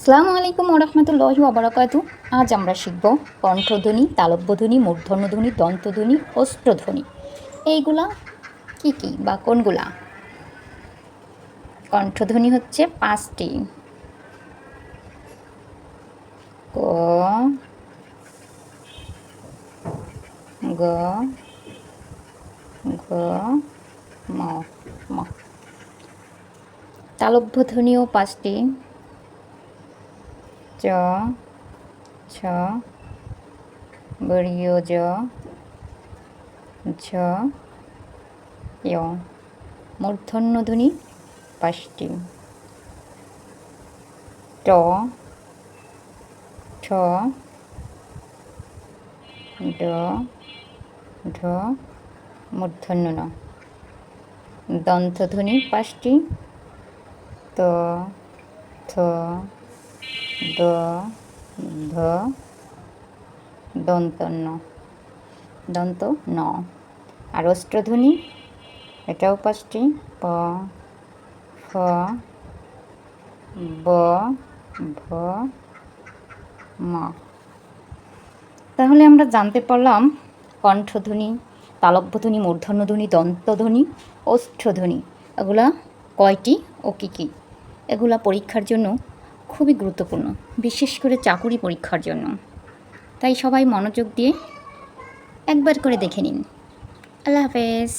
আসসালামু আলাইকুম ওরহমতুল্লাহ ওবরাকাতু আজ আমরা শিখব কণ্ঠধ্বনি, তালব্যধ্বনি, মূর্ধন্যধ্বনি, দন্তধ্বনি অষ্টধ্বনি এইগুলা কি কি বা কোনগুলা? কণ্ঠধ্বনি হচ্ছে পাঁচটি। ক, গ, ঘ, ম ম। তালব্যধ্বনিও পাঁচটি। চ, ছ বড়িয় জ ঝ, য়। মূর্ধন্য ধ্বনি পাঁচটি। ট, ঠ, ড, ঢ মূর্ধন্য ন দন্তধ্বনি পাঁচটি। ত, থ দ, ধ, দন্তন্য। দন্ত, ন। আর অষ্টধ্বনি এটাও পাঁচটি প, ফ, ব, ভ, ম। তাহলে আমরা জানতে পারলাম কণ্ঠধ্বনি, তালব্যধ্বনি, মূর্ধন্যধ্বনি, দন্তধ্বনি ওষ্ঠধ্বনি এগুলা কয়টি ও কী কী? এগুলা পরীক্ষার জন্য খুবই গুরুত্বপূর্ণ, বিশেষ করে চাকুরি পরীক্ষার জন্য। তাই সবাই মনোযোগ দিয়ে একবার করে দেখে নিন। আল্লাহ হাফেজ।